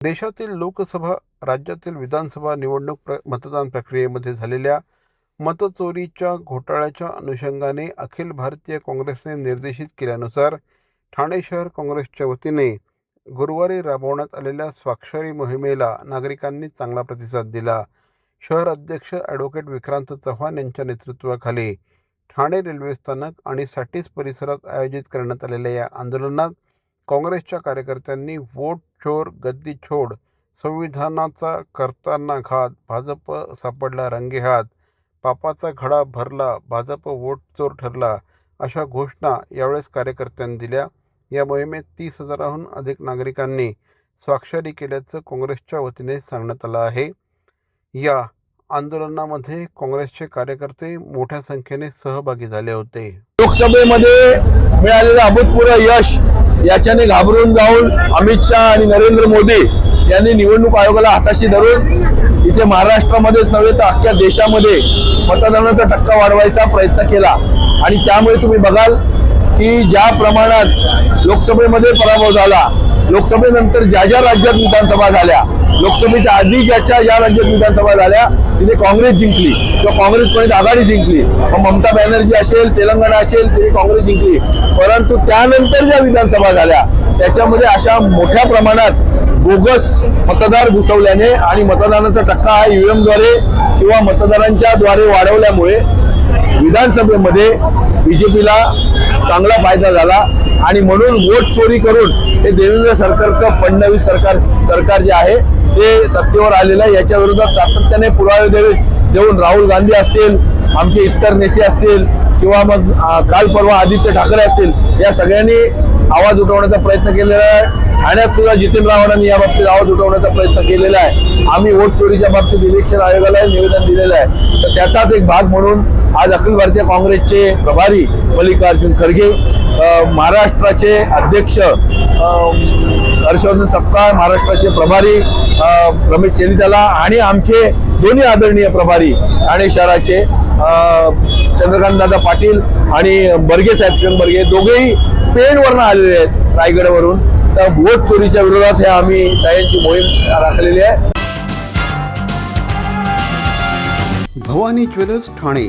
देशातील लोकसभा राज्यातील विधानसभा निवडणूक प्र मतदान प्रक्रियेमध्ये झालेल्या मतचोरीच्या घोटाळ्याच्या अनुषंगाने अखिल भारतीय काँग्रेसने निर्देशित केल्यानुसार ठाणे शहर काँग्रेसच्या वतीने गुरुवारी राबवण्यात आलेल्या स्वाक्षरी मोहिमेला नागरिकांनी चांगला प्रतिसाद दिला. शहर अध्यक्ष ॲडव्होकेट विक्रांत चव्हाण यांच्या नेतृत्वाखाली ठाणे रेल्वे स्थानक आणि साठीस परिसरात आयोजित करण्यात आलेल्या या आंदोलनात काँग्रेसच्या कार्यकर्त्यांनी वोट चोर गद्दी छोड संविधानाचा करताना घात भाजप सापडला रंगेहात पापाचा घडा भरला भाजप वोट चोर ठरला अशा घोषणा यावेळेस कार्यकर्त्यांनी दिल्या. या मोहिमेत तीस हजाराहून अधिक नागरिकांनी स्वाक्षरी केल्याचं काँग्रेसच्या वतीने सांगण्यात आलं आहे. या आंदोलनामध्ये काँग्रेसचे कार्यकर्ते मोठ्या संख्येने सहभागी झाले होते. लोकसभेमध्ये मिळालेलं अभूतपूर्व यश याच्याने घाबरून जाऊन अमित शहा आणि नरेंद्र मोदी यांनी निवडणूक आयोगाला हाताशी धरून इथे महाराष्ट्रामध्येच नव्हे तर अख्ख्या देशामध्ये मतदानाचा टक्का वाढवायचा प्रयत्न केला. आणि त्यामुळे तुम्ही बघाल की ज्या प्रमाणात लोकसभेमध्ये पराभव झाला लोकसभेनंतर ज्या ज्या राज्यात विधानसभा झाल्या लोकसभेच्या आधी ज्याच्या ज्या राज्यात विधानसभा झाल्या तिथे काँग्रेस जिंकली. किंवा काँग्रेस आघाडी जिंकली. मग ममता बॅनर्जी असेल तेलंगणा असेल तिथे काँग्रेस जिंकली. परंतु त्यानंतर ज्या विधानसभा झाल्या त्याच्यामध्ये अशा मोठ्या प्रमाणात बोगस मतदार घुसवल्याने आणि मतदानाचा टक्का हा ईव्हीएमद्वारे किंवा मतदारांच्या द्वारे वाढवल्यामुळे विधानसभेमध्ये बीजेपीला चांगला फायदा झाला. आणि म्हणून वोट चोरी करून हे देवेंद्र सरकारचं फडणवीस सरकार सरकार जे आहे ते सत्तेवर आलेलं आहे. याच्या विरोधात सातत्याने पुरावे देवे देऊन राहुल गांधी असतील आमचे इतर नेते असतील किंवा मग काल परवा आदित्य ठाकरे असतील या सगळ्यांनी आवाज उठवण्याचा प्रयत्न केलेला आहे. ठाण्यात सुद्धा जितीन रावणांनी या बाबतीत आवाज उठवण्याचा प्रयत्न केलेला आहे. आम्ही वोट चोरीच्या बाबतीत इलेक्शन आयोगाला निवेदन दिलेलं आहे. तर त्याचाच एक भाग म्हणून आज अखिल भारतीय काँग्रेसचे प्रभारी मल्लिकार्जुन खरगे महाराष्ट्राचे अध्यक्ष हर्षवर्धन सपकाळ महाराष्ट्राचे प्रभारी रमेश चेनिताला आणि आमचे दोन्ही आदरणीय प्रभारी ठाणे शहराचे चंद्रकांत दादा पाटील आणि बर्गे साहेब किरण बर्गे दोघेही पेनवरनं आलेले आहेत रायगडवरून. तर वोट चोरीच्या विरोधात हे आम्ही सायन्सची मोहीम राखलेली आहे. भवानी ज्वेलर्स ठाणे.